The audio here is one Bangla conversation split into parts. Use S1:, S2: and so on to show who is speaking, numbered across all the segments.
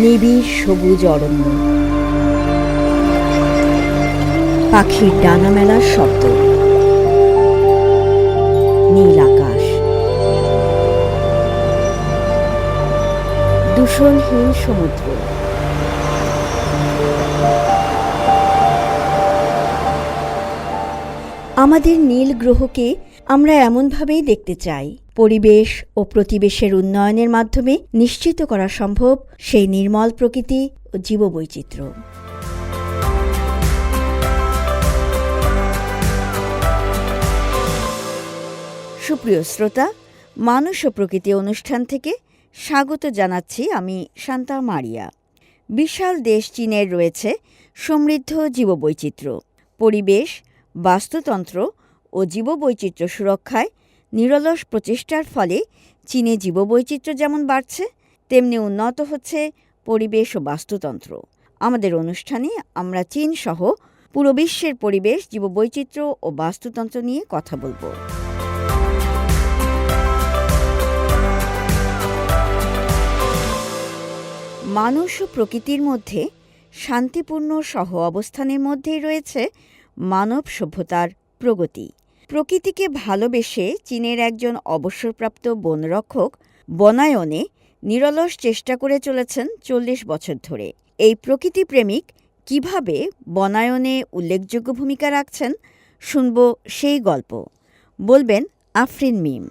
S1: নিবিড় সবুজ অরণ্য। পাখির ডানা মেলার শব্দ। নীল আকাশ। দূষণহীন সমুদ্র। আমাদের নীল গ্রহকে আমরা এমনভাবেই দেখতে চাই। পরিবেশ ও প্রতিবেশের উন্নয়নের মাধ্যমে নিশ্চিত করা সম্ভব সেই নির্মল প্রকৃতি ও জীববৈচিত্র্য। সুপ্রিয় শ্রোতা, মানুষ ও প্রকৃতি অনুষ্ঠান থেকে স্বাগত জানাচ্ছি আমি শান্তা মারিয়া। বিশাল দেশ চীনের রয়েছে সমৃদ্ধ জীববৈচিত্র্য। পরিবেশ বাস্তুতন্ত্র ও জীববৈচিত্র্য সুরক্ষায় নিরলস প্রচেষ্টার ফলে চীনে জীববৈচিত্র্য যেমন বাড়ছে, তেমনি উন্নত হচ্ছে পরিবেশ ও বাস্তুতন্ত্র। আমাদের অনুষ্ঠানে আমরা চীন সহ পুরো বিশ্বের পরিবেশ, জীববৈচিত্র্য ও বাস্তুতন্ত্র নিয়ে কথা বলব। মানুষ ও প্রকৃতির মধ্যে শান্তিপূর্ণ সহ অবস্থানের মধ্যেই রয়েছে মানব সভ্যতার প্রগতি। প্রকৃতিকে ভালোবেসে চীনের একজন অবসরপ্রাপ্ত বনরক্ষক বনায়নে নিরলস চেষ্টা করে চলেছেন চল্লিশ বছর ধরে। এই প্রকৃতি প্রেমিক কীভাবে বনায়নে উল্লেখযোগ্য ভূমিকা রাখছেন, শুনব সেই গল্প। বলবেন আফরিন মিম।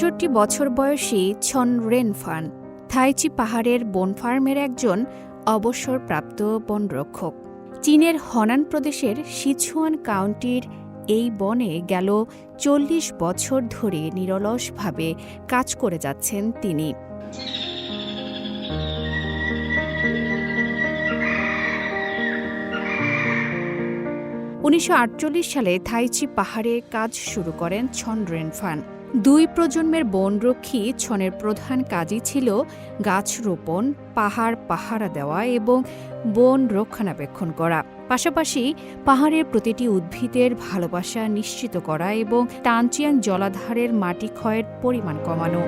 S2: একষট্টি বছর বয়সী ছন রেনফান থাইচি পাহাড়ের বন ফার্মের একজন অবসরপ্রাপ্ত বনরক্ষক। চীনের হনান প্রদেশের সিছুয়ান কাউন্টির এই বনে গেল চল্লিশ বছর ধরে নিরলসভাবে কাজ করে যাচ্ছেন তিনি। উনিশশো আটচল্লিশ সালে থাইচি পাহাড়ে কাজ শুরু করেন ছন রেনফান দুই প্রজন্মের বনরক্ষী ছনের প্রধান কাজই ছিল গাছ রোপণ, পাহাড় পাহারা দেওয়া এবং বন রক্ষণাবেক্ষণ করা। পাশাপাশি পাহাড়ের প্রতিটি উদ্ভিদের ভালোবাসা নিশ্চিত করা এবং তানচিয়াং জলাধারের মাটি ক্ষয়ের পরিমাণ কমানো।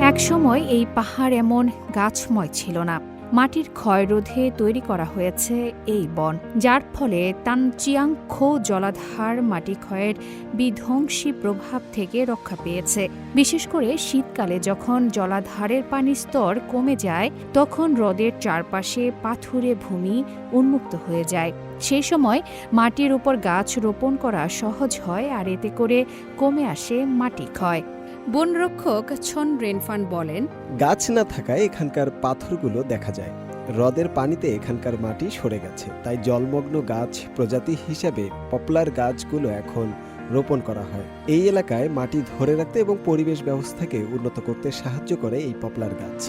S2: একসময় এই পাহাড় এমন গাছময় ছিল না। মাটির ক্ষয় রোধে তৈরি করা হয়েছে এই বন, যার ফলে তানচিয়াং খো জলাধার মাটি ক্ষয়ের বিধ্বংসী প্রভাব থেকে রক্ষা পেয়েছে। বিশেষ করে শীতকালে যখন জলাধারের পানির স্তর কমে যায়, তখন হ্রদের চারপাশে পাথুরে ভূমি উন্মুক্ত হয়ে যায়। সেই সময় মাটির উপর গাছ রোপণ করা সহজ হয় আর এতে করে কমে আসে মাটি ক্ষয়। বনরক্ষক ছন রেনফান বলেন
S3: গাছ না থাকায় এখানকার পাথরগুলো দেখা যায়। হ্রদের পানিতে এখানকার মাটি সরে গেছে। তাই জলমগ্ন গাছ প্রজাতি হিসাবে পপুলার গাছগুলো এখন রোপণ করা হয়। এই এলাকায় মাটি ধরে রাখতে এবং পরিবেশ ব্যবস্থাকে উন্নত করতে সাহায্য করে এই পপলার গাছ।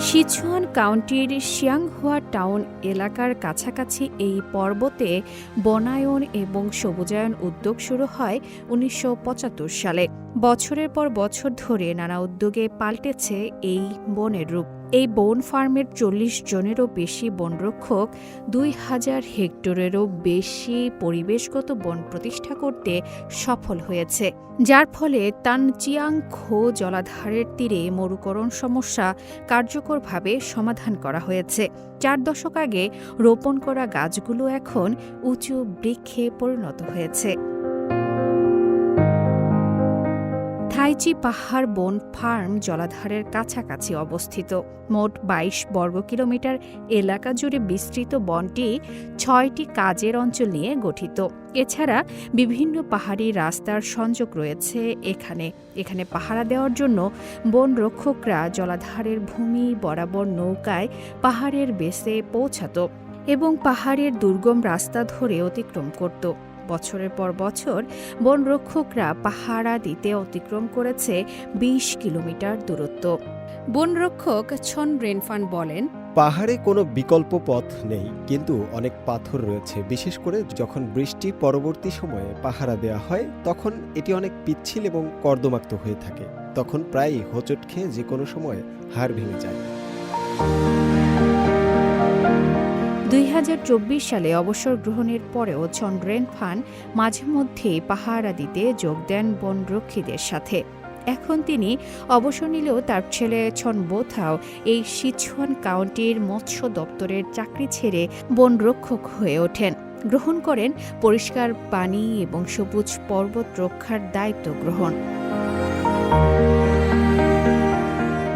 S2: সিচুয়ান কাউন্টির শিয়াংহুয়া টাউন এলাকার কাছাকাছি এই পর্বতে বনায়ন এবং সবুজায়ন উদ্যোগ শুরু হয় উনিশশো পঁচাত্তর সালে। বছরের পর বছর ধরে নানা উদ্যোগে পাল্টেছে এই বনের রূপ। এই বন ফার্মের চল্লিশ জনেরও বেশি বনরক্ষক, দুই হাজার হেক্টরেরও বেশি পরিবেশগত বন প্রতিষ্ঠা করতে সফল হয়েছে। যার ফলে তানচিয়াং খো জলাধারের তীরে মরুকরণ সমস্যা কার্যকরভাবে সমাধান করা হয়েছে। চার দশক আগে রোপণ করা গাছগুলো এখন উঁচু বৃক্ষে পরিণত হয়েছে। থাইচি পাহাড় বন ফার্ম জলাধারের কাছাকাছি অবস্থিত। মোট বাইশ বর্গ কিলোমিটার এলাকা জুড়ে বিস্তৃত বনটি ছয়টি কাজের অঞ্চল নিয়ে গঠিত। এছাড়া বিভিন্ন পাহাড়ি রাস্তার সংযোগ রয়েছে এখানে। এখানে পাহারা দেওয়ার জন্য বন রক্ষকরা জলাধারের ভূমি, বরাবর নৌকায় পাহাড়ের বেসে পৌঁছাত এবং পাহাড়ের দুর্গম রাস্তা ধরে অতিক্রম করত। বছরের পর বছর বনরক্ষকরা পাহারা দিতে অতিক্রম করেছে ২০ কিলোমিটার দূরত্ব। বনরক্ষক ছন রেনফান বলেন,
S3: পাহাড়ে কোনো বিকল্প পথ নেই, কিন্তু অনেক পাথর রয়েছে। বিশেষ করে যখন বৃষ্টি পরবর্তী সময়ে পাহারা দেওয়া হয়, তখন এটি অনেক পিচ্ছিল এবং কর্দমাক্ত হয়ে থাকে। তখন প্রায়ই হোঁচট খেয়ে যে কোনো সময় হাড় ভেঙে যায়।
S2: দুই হাজার চব্বিশ সালে অবসর গ্রহণের পরেও চন্দ্রেন ফান মাঝে মধ্যেই পাহারা দিতে যোগ দেন বনরক্ষীদের সাথে। এখন তিনি অবসর নিলেও তার ছেলে ছন বোথাও এই সিছুয়ান কাউন্টির মৎস্য দপ্তরের চাকরি ছেড়ে বনরক্ষক হয়ে ওঠেন। গ্রহণ করেন পরিষ্কার পানি এবং সবুজ পর্বত রক্ষার দায়িত্ব গ্রহণ।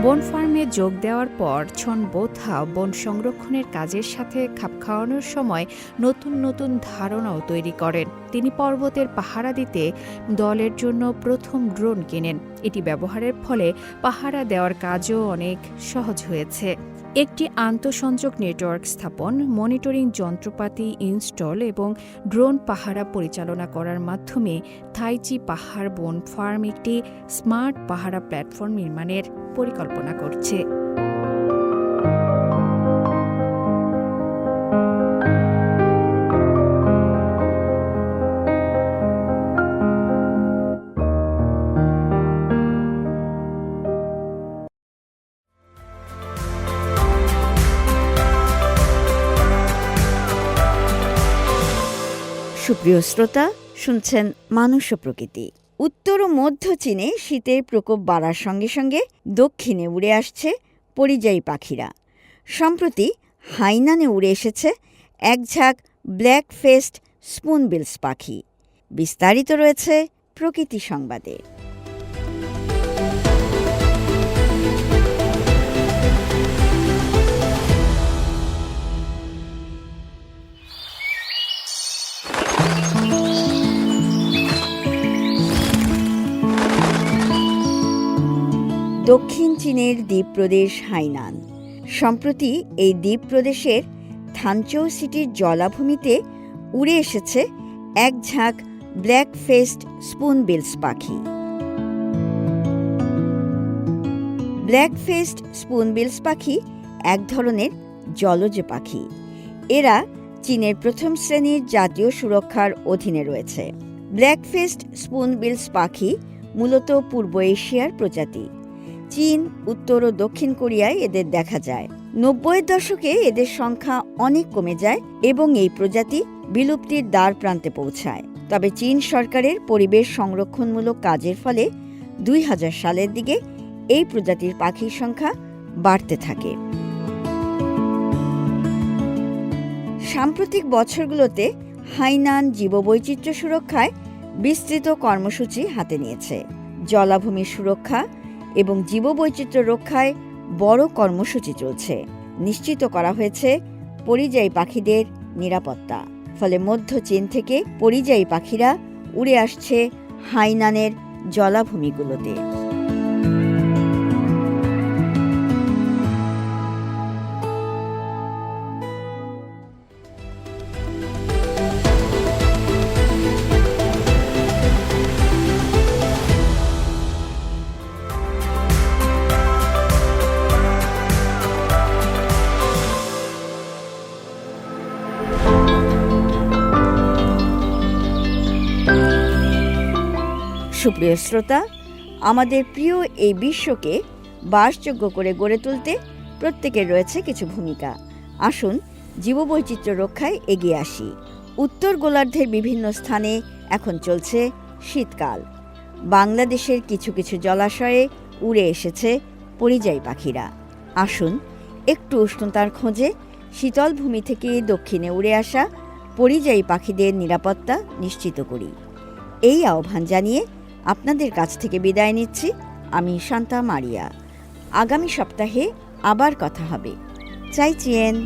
S2: বন ফার্মে যোগ দেওয়ার পর ছন বোথা বন সংরক্ষণের কাজের সাথে খাপ খাওয়ানোর সময় নতুন নতুন ধারণাও তৈরি করেন। তিনি পর্বতের পাহারা দিতে দলের জন্য প্রথম ড্রোন কেনেন। এটি ব্যবহারের ফলে পাহারা দেওয়ার কাজও অনেক সহজ হয়েছে। একটি আন্তঃসংযোগ নেটওয়ার্ক স্থাপন, মনিটরিং যন্ত্রপাতি ইনস্টল এবং ড্রোন পাহারা পরিচালনা করার মাধ্যমে থাইচি পাহাড় বন ফার্ম একটি স্মার্ট পাহারা প্ল্যাটফর্ম নির্মাণের পরিকল্পনা করছে।
S1: সুপ্রিয় শ্রোতা, শুনছেন মানুষ ও প্রকৃতি। উত্তর ও মধ্য চীনে শীতের প্রকোপ বাড়ার সঙ্গে সঙ্গে দক্ষিণে উড়ে আসছে পরিযায়ী পাখিরা। সম্প্রতি হাইনানে উড়ে এসেছে এক ঝাঁক ব্ল্যাক ফেস্ট স্পুনবিলস পাখি। বিস্তারিত রয়েছে প্রকৃতি সংবাদে। চীনের দ্বীপ প্রদেশ হাইনান। সম্প্রতি এই দ্বীপ প্রদেশের থানচৌ সিটির জলাভূমিতে উড়ে এসেছে এক ঝাঁক ব্ল্যাক ফেস্ট স্পুনবিলস পাখি। ব্ল্যাক ফেস্ট স্পুনবিলস পাখি এক ধরনের জলজ পাখি। এরা চীনের প্রথম শ্রেণির জাতীয় সুরক্ষার অধীনে রয়েছে। ব্ল্যাক ফেস্ট স্পুনবিলস পাখি মূলত পূর্ব এশিয়ার প্রজাতি। চীন, উত্তর ও দক্ষিণ কোরিয়ায় এদের দেখা যায়। নব্বইয়ের দশকে এদের সংখ্যা অনেক কমে যায় এবং এই প্রজাতি বিলুপ্তির দ্বার প্রান্তে পৌঁছায়। তবে চীন সরকারের পরিবেশ সংরক্ষণমূলক কাজের ফলে দুই হাজার সালের দিকে এই প্রজাতির পাখির সংখ্যা বাড়তে থাকে। সাম্প্রতিক বছরগুলোতে হাইনান জীববৈচিত্র্য সুরক্ষায় বিস্তৃত কর্মসূচি হাতে নিয়েছে। জলাভূমি সুরক্ষা এবং জীববৈচিত্র্য রক্ষায় বড় কর্মসূচি চলছে। নিশ্চিত করা হয়েছে, পরিযায়ী পাখিদের নিরাপত্তা। ফলে মধ্য চীন থেকে পরিযায়ী পাখিরা উড়ে আসছে হাইনানের জলাভূমিগুলোতে। সুপ্রিয় শ্রোতা, আমাদের প্রিয় এই বিশ্বকে বাসযোগ্য করে গড়ে তুলতে প্রত্যেকের রয়েছে কিছু ভূমিকা। আসুন জীববৈচিত্র্য রক্ষায় এগিয়ে আসি। উত্তর গোলার্ধের বিভিন্ন স্থানে এখন চলছে শীতকাল। বাংলাদেশের কিছু কিছু জলাশয়ে উড়ে এসেছে পরিযায়ী পাখিরা। আসুন একটু উষ্ণতার খোঁজে শীতল ভূমি থেকে দক্ষিণে উড়ে আসা পরিযায়ী পাখিদের নিরাপত্তা নিশ্চিত করি। এই আহ্বান জানিয়ে আপনাদের কাছ থেকে বিদায় নিচ্ছি। আমি শান্তা মারিয়া। আগামী সপ্তাহে আবার কথা হবে। চাই চিয়েন।